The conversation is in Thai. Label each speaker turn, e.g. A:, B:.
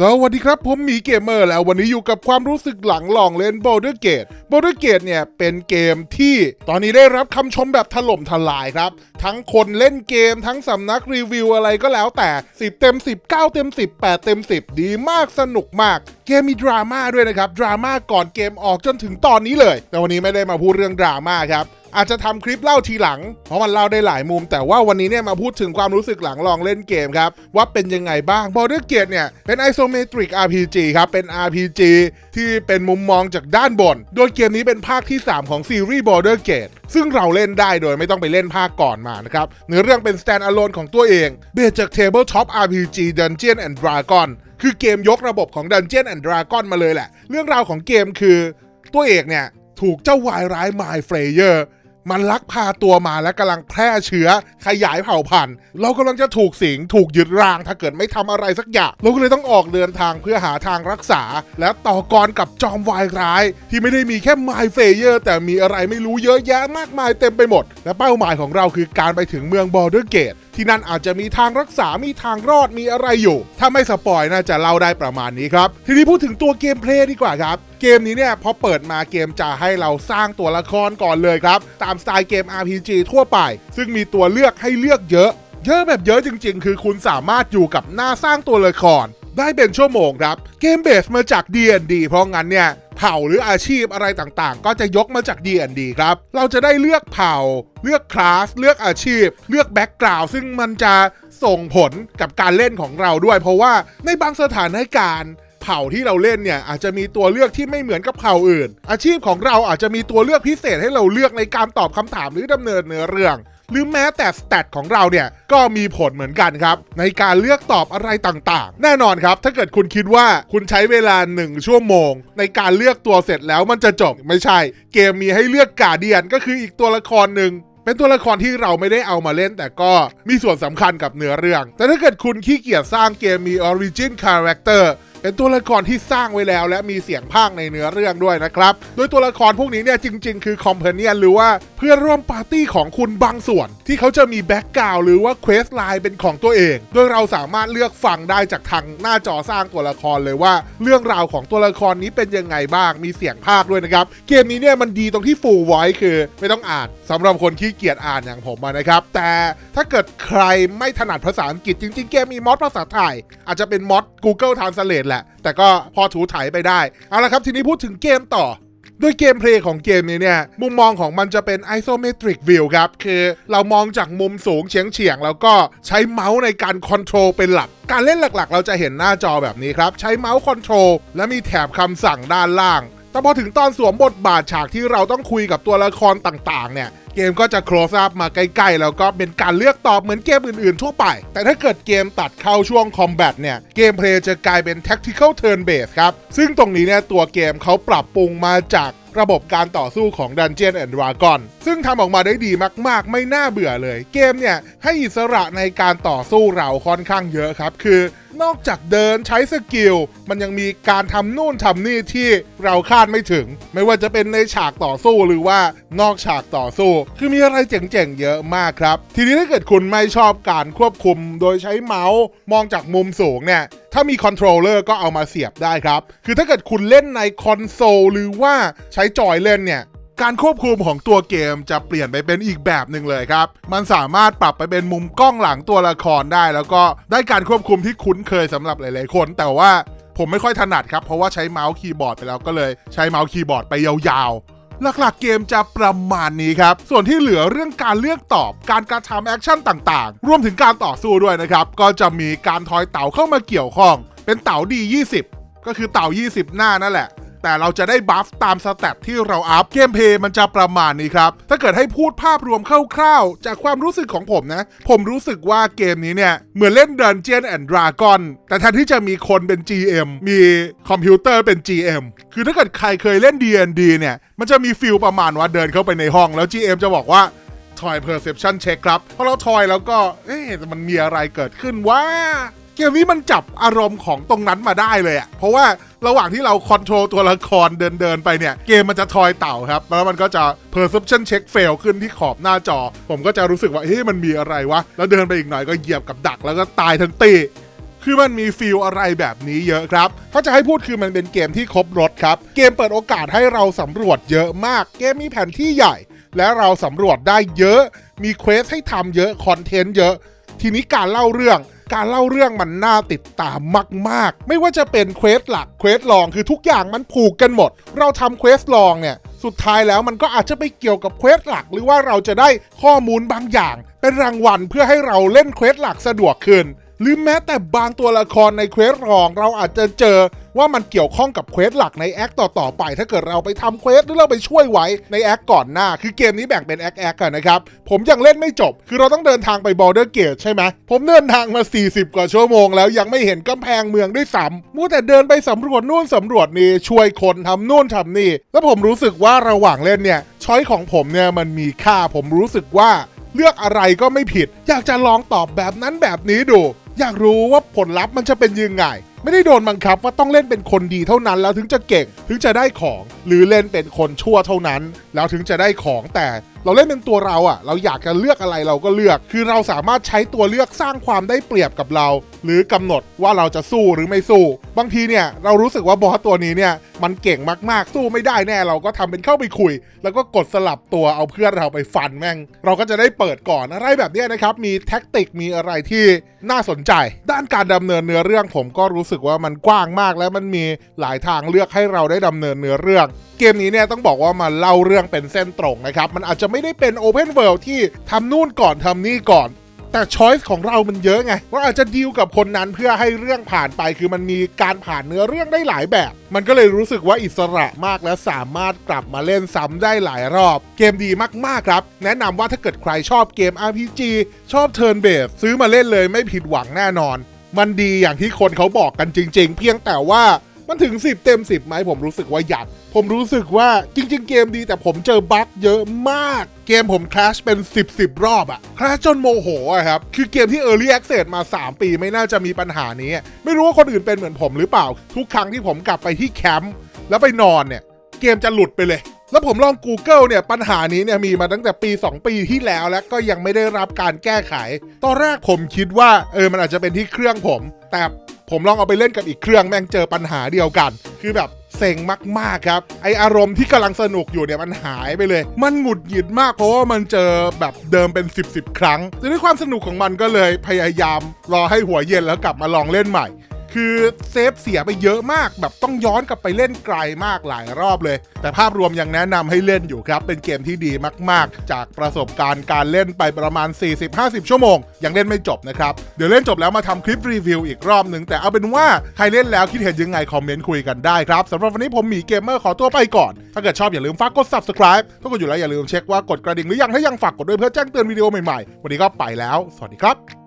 A: สวัสดีครับผมหมีเกมเมอร์แล้ววันนี้อยู่กับความรู้สึกหลังลองเล่น Boulder Gate Boulder Gate เนี่ยเป็นเกมที่ตอนนี้ได้รับคำชมแบบถล่มทลายครับ ทั้งคนเล่นเกมทั้งสำนักรีวิวอะไรก็แล้วแต่ 10 เต็ม 10 9 เต็ม 10 8 เต็ม 10 ดีมากสนุกมาก เกมมีดราม่าด้วยนะครับ ดราม่าก่อนเกมออกจนถึงตอนนี้เลย แต่วันนี้ไม่ได้มาพูดเรื่องดราม่าครับ อาจจะทำคลิปเล่าทีหลัง เพราะมันเล่าได้หลายมุม แต่ว่าวันนี้เนี่ยมาพูดถึงความรู้สึกหลังลองเล่นเกมครับ ว่าเป็นยังไงบ้าง Border Gate เนี่ยเป็น isometric RPG ครับ เป็น RPG ที่เป็นมุมมองจากด้านบน โดยเกมนี้เป็นภาคที่ 3 ของซีรีส์ Border Gate ซึ่งเราเล่นได้โดยไม่ต้องไปเล่นภาคก่อนมานะครับเนื้อเรื่องเป็น stand alone ของตัวเองเบสจาก Tabletop RPG Dungeon and Dragon คือเกมยกระบบของ Dungeon and Dragon มาเลยแหละ เรื่องราวของเกมคือตัวเอกเนี่ยถูกเจ้าวายร้าย My Freyer มันลักพาตัวมาและกำลังแพร่เชื้อขยายเผ่าพันธุ์ เรากำลังจะถูกสิงถูกยึดราง ถ้าเกิดไม่ทำอะไรสักอย่าง เราก็เลยต้องออกเดินทางเพื่อหาทางรักษา และต่อกรกับจอมวายร้าย ที่ไม่ได้มีแค่ไมเฟเยอร์แต่มีอะไรไม่รู้เยอะแยะมากมายเต็มไปหมด และเป้าหมายของเราคือการไปถึงเมืองบอร์เดอร์เกต ที่นั่นอาจจะมีทางรักษา มีทางรอด มีอะไรอยู่ ถ้าไม่สปอยน่าจะเล่าได้ประมาณนี้ครับ ทีนี้พูดถึงตัวเกมเพลย์ดีกว่าครับ เกมนี้เนี่ยพอเปิดมาเกมจะให้เราสร้างตัวละครก่อนเลยครับ ตามสไตล์เกม RPG ทั่วไป ซึ่งมีตัวเลือกให้เลือกเยอะ เยอะแบบเยอะจริง ๆ คือคุณสามารถอยู่กับหน้าสร้างตัวละครได้เป็นชั่วโมงครับ เกมเบสมาจาก D&D เพราะงั้นเนี่ย ผ่าหรืออาชีพอะไรต่างๆ ก็จะยกมาจาก D&D ครับ เราจะได้เลือกเผ่า เลือกคลาส เลือกอาชีพ เลือกแบ็กกราวด์ซึ่งมันจะส่งผลกับการเล่นของเราด้วย เพราะว่าในบางสถานการณ์เผ่าที่เราเล่นเนี่ยอาจจะมีตัวเลือกที่ไม่เหมือนกับเผ่าอื่น อาชีพของเราอาจจะมีตัวเลือกพิเศษให้เราเลือกในการตอบคำถามหรือดำเนินเนื้อเรื่อง หรือแม้แต่สเตตของเราเนี่ยก็มีผลเหมือนกันครับ ในการเลือกตอบอะไรต่างๆ แน่นอนครับ ถ้าเกิดคุณคิดว่าคุณใช้เวลา 1 ชั่วโมง ในการเลือกตัวเสร็จแล้วมันจะจบไม่ใช่ เกมมีให้เลือกกาเดียนก็คืออีกตัวละครหนึ่งเป็นตัวละครที่เราไม่ได้เอามาเล่น แต่ก็มีส่วนสำคัญกับเนื้อเรื่อง แต่ถ้าเกิดคุณขี้เกียจสร้างเกมมี Origin Character เป็นตัวละครที่สร้างไว้แล้ว และมีเสียงภาคในเนื้อเรื่องด้วยนะครับ โดยตัวละครพวกนี้เนี่ยจริง ๆ คือคอมเพเนียนหรือว่าเพื่อนร่วมปาร์ตี้ของคุณบางส่วน ที่เขาจะมีแบ็กกราวหรือว่าเควสไลน์เป็นของตัวเอง โดยเราสามารถเลือกฟังได้จากทางหน้าจอสร้างตัวละครเลยว่า เรื่องราวของตัวละครนี้เป็นยังไงบ้างมีเสียงภาคด้วยนะครับเกมนี้เนี่ยมันดีตรงที่ full voice คือ ไม่ต้องอ่านสำหรับคนขี้เกียจอ่านอย่างผมนะครับ แต่ถ้าเกิดใครไม่ถนัดภาษาอังกฤษจริง ๆ เกมมีมอดภาษาไทยอาจจะเป็นมอด Google Translate แหละแต่ก็พอถูถ่ายไปได้ เอาละครับ ทีนี้พูดถึงเกมต่อด้วยเกมเพลย์ของเกมนี้เนี่ย มุมมองของมันจะเป็น isometric view ครับ คือเรามองจากมุมสูงเฉียงเฉียงแล้วก็ใช้เมาส์ในการคอนโทรลเป็นหลัก การเล่นหลักๆ เราจะเห็นหน้าจอแบบนี้ครับ ใช้เมาส์คอนโทรลและมีแถบคำสั่งด้านล่าง แต่พอถึงตอนสวมบทบาทฉากที่เราต้องคุยกับตัวละครต่างๆ เนี่ยเกมก็จะ close up มาใกล้ๆ แล้วก็เป็นการเลือกตอบเหมือนเกมอื่นๆ ทั่วไป แต่ถ้าเกิดเกมตัดเข้าช่วง combat เนี่ยเกมเพลย์จะกลายเป็น tactical turn based ครับ ซึ่งตรงนี้เนี่ยตัวเกมเขาปรับปรุงมาจากระบบการต่อสู้ของ Dungeon and Dragon ซึ่งทำออกมาได้ดีมาก ๆ ไม่น่าเบื่อเลย เกมเนี่ยให้อิสระในการต่อสู้เราค่อนข้างเยอะครับ คือนอกจากเดินใช้สกิล มันยังมีการทำนู่นทำนี่ที่เราคาดไม่ถึง ไม่ว่าจะเป็นในฉากต่อสู้หรือว่านอกฉากต่อสู้ คือมีอะไรเจ๋งๆ เยอะมากครับ ทีนี้ถ้าเกิดคุณไม่ชอบการควบคุมโดยใช้เมาส์มองจากมุมสูงเนี่ยถ้ามีคอนโทรลเลอร์ก็เอามาเสียบได้ครับ คือถ้าเกิดคุณเล่นในคอนโซลหรือว่าใช้จอยเล่นเนี่ย การควบคุมของตัวเกมจะเปลี่ยนไปเป็นอีกแบบหนึ่งเลยครับ มันสามารถปรับไปเป็นมุมกล้องหลังตัวละครได้ แล้วก็ได้การควบคุมที่คุ้นเคยสำหรับหลายๆคน แต่ว่าผมไม่ค่อยถนัดครับ เพราะว่าใช้เมาส์คีย์บอร์ดไปแล้วก็เลยใช้เมาส์คีย์บอร์ดไปยาวๆ หลักๆเกมจะประมาณนี้ครับ ส่วนที่เหลือเรื่องการเลือกตอบ การการทำแอคชั่นต่างๆ รวมถึงการต่อสู้ด้วยนะครับ ก็จะมีการทอยเต่าเข้ามาเกี่ยวข้อง เป็นเต่าดี 20 ก็คือเต่า 20 หน้านั่นแหละ แต่เราจะได้บัฟตามสเตตที่เราอัพเกมเพย์มันจะประมาณนี้ครับ ถ้าเกิดให้พูดภาพรวมคร่าวๆ จากความรู้สึกของผมนะ ผมรู้สึกว่าเกมนี้เนี่ย เหมือนเล่น Dungeon and Dragon แต่แทนที่จะมีคนเป็น GM มีคอมพิวเตอร์เป็น GM คือถ้าเกิดใครเคยเล่น D&D เนี่ย มันจะมีฟิลประมาณว่าเดินเข้าไปในห้องแล้ว GM จะบอกว่าทอย perception check ครับพอเราทอยแล้วก็ เอ๊ะมันมีอะไรเกิดขึ้นว่า เกมนี้มันจับอารมณ์ของตรงนั้นมาได้เลยอะเพราะว่าระหว่างที่เราคอนโทรลตัวละครเดินเดินไปเนี่ย เกมมันจะทอยเต่าครับ แล้วมันก็จะ perception check fail ขึ้นที่ขอบหน้าจอ ผมก็จะรู้สึกว่าเฮ้ยมันมีอะไรวะ แล้วเดินไปอีกหน่อยก็เหยียบกับดักแล้วก็ตายทั้งตีคคือมันมีฟีลอะไรแบบนี้เยอะครับ ถ้าจะให้พูดคือมันเป็นเกมที่ครบรถครับ เกมเปิดโอกาสให้เราสำรวจเยอะมาก เกมมีแผนที่ใหญ่ และเราสำรวจได้เยอะ มีเควสให้ทำเยอะ คอนเทนต์เยอะ ทีนี้การเล่าเรื่อง การเล่าเรื่องมันน่าติดตามมาก ๆ ไม่ว่าจะเป็นเควสหลักเควสรองคือทุกอย่างมันผูกกันหมด เราทำเควสรองเนี่ยสุดท้ายแล้วมันก็อาจจะไปเกี่ยวกับเควสหลัก หรือว่าเราจะได้ข้อมูลบางอย่าง เป็นรางวัลเพื่อให้เราเล่นเควสหลักสะดวกขึ้น หรือแม้แต่บางตัวละครในเควสรองเราอาจจะเจอว่ามันเกี่ยวข้องกับเควสหลักในแอคต่อๆไป ถ้าเกิดเราไปทำเควสหรือเราไปช่วยไว้ในแอคก่อนหน้า คือเกมนี้แบ่งเป็นแอคแอคกันนะครับ ผมยังเล่นไม่จบ คือเราต้องเดินทางไปบอ r เดอร์เกตใช่ไหม ผมเดินทางมา 40 กว่าชั่วโมงแล้วยังไม่เห็นกำแพงเมืองด้วยซ้ำมัวแต่เดินไปสำรวจนู่นสำรวจนี่ช่วยคนทำนู่นทำนี่ แล้วผมรู้สึกว่าระหว่างเล่นเนี่ยช้อยของผมเนี่ยมันมีค่าผมรู้สึกว่าเลือกอะไรก็ไม่ผิด อยากจะลองตอบแบบนั้นแบบนี้ดู อยากรู้ว่าผลลัพธ์มันจะเป็นยังไง ไม่ได้โดนบังคับว่าต้องเล่นเป็นคนดีเท่านั้น แล้วถึงจะเก่งถึงจะได้ของ หรือเล่นเป็นคนชั่วเท่านั้น แล้วถึงจะได้ของแต่ เราเล่นเป็นตัวเราอะ่ะเราอยากจะเลือกอะไรเราก็เลือก คือเราสามารถใช้ตัวเลือกสร้างความได้เปรียบกับเรา หรือกำหนดว่าเราจะสู้หรือไม่สู้ บางทีเนี่ยเรารู้สึกว่าบอสตัวนี้เนี่ยมันเก่งมากๆสู้ไม่ได้แน่เราก็ทำเป็นเข้าไปคุย แล้วก็กดสลับตัวเอาเพื่อนเราไปฟันแม่ง เราก็จะได้เปิดก่อนอะไรแบบนี้นะครับมีแท็กติกมีอะไรที่น่าสนใจ ด้านการดำเนินเนื้อเรื่องผมก็รู้สึกว่ามันกว้างมากและมันมีหลายทางเลือกให้เราได้ดำเนินเนื้อเรื่อง เกมนี้เนี่ยต้องบอกว่ามันเล่าเรื่องเป็นเส้นตรงนะครับมันอาจจะไม่ไม่ได้เป็น Open World ที่ทำนู่นก่อนทำนี่ก่อนแต่ช้อยส์ของเรามันเยอะไงเราอาจจะดีลกับคนนั้นเพื่อให้เรื่องผ่านไปคือมันมีการผ่านเนื้อเรื่องได้หลายแบบ มันก็เลยรู้สึกว่าอิสระมากและสามารถกลับมาเล่นซ้ำได้หลายรอบ เกมดีมากๆครับ แนะนำว่าถ้าเกิดใครชอบเกม RPG ชอบ Turn Based ซื้อมาเล่นเลยไม่ผิดหวังแน่นอน มันดีอย่างที่คนเขาบอกกันจริง ๆ เพียงแต่ว่ามันถึง 10 เต็ม 10ไหมผมรู้สึกว่าหยัด ผมรู้สึกว่าจริง ๆ เกมดีแต่ผมเจอบั๊กเยอะมาก เกมผมคลาชเป็น 10 10 รอบอะคลาชจนโมโหอะครับ คือเกมที่ Early Access มา 3 ปีไม่น่าจะมีปัญหานี้ ไม่รู้ว่าคนอื่นเป็นเหมือนผมหรือเปล่า ทุกครั้งที่ผมกลับไปที่แคมป์แล้วไปนอนเนี่ย เกมจะหลุดไปเลยแล้วผมลอง Google เนี่ย ปัญหานี้เนี่ย มีมาตั้งแต่ปี 2 ปีที่แล้วแล้วก็ยังไม่ได้รับการแก้ไข ตอนแรกผมคิดว่า เออ มันอาจจะเป็นที่เครื่องผม แต่ผมลองเอาไปเล่นกับอีกเครื่องแม่งเจอปัญหาเดียวกัน คือแบบ เซ็งมากๆครับ ไออารมณ์ที่กำลังสนุกอยู่เนี่ยมันหายไปเลย มันหงุดหงิดมากเพราะว่ามันเจอแบบเดิมเป็น 10บสครั้งด้วยความสนุกของมันก็เลยพยายามรอให้หัวเย็นแล้วกลับมาลองเล่นใหม่ คือเซฟเสียไปเยอะมาก แบบต้องย้อนกลับไปเล่นไกลมากหลายรอบเลย แต่ภาพรวมยังแนะนำให้เล่นอยู่ครับ เป็นเกมที่ดีมาก ๆ จากประสบการณ์การเล่นไปประมาณ 40-50 ชั่วโมง ยังเล่นไม่จบนะครับ เดี๋ยวเล่นจบแล้วมาทำคลิปรีวิวอีกรอบหนึ่งแต่เอาเป็นว่าใครเล่นแล้วคิดเห็นยังไงคอมเมนต์คุยกันได้ครับสำหรับวันนี้ผมหมีเกมเมอร์ขอตัวไปก่อน ถ้าเกิดชอบอย่าลืมฝากกด subscribe ถ้ากดอยู่แล้วอย่าลืมเช็คว่ากดกระดิ่งหรือยังถ้ายังฝากกดด้วยเพื่อแจ้งเตือนวิดีโอใหม่ๆวันนี้ก็ไปแล้ว สวัสดีครับ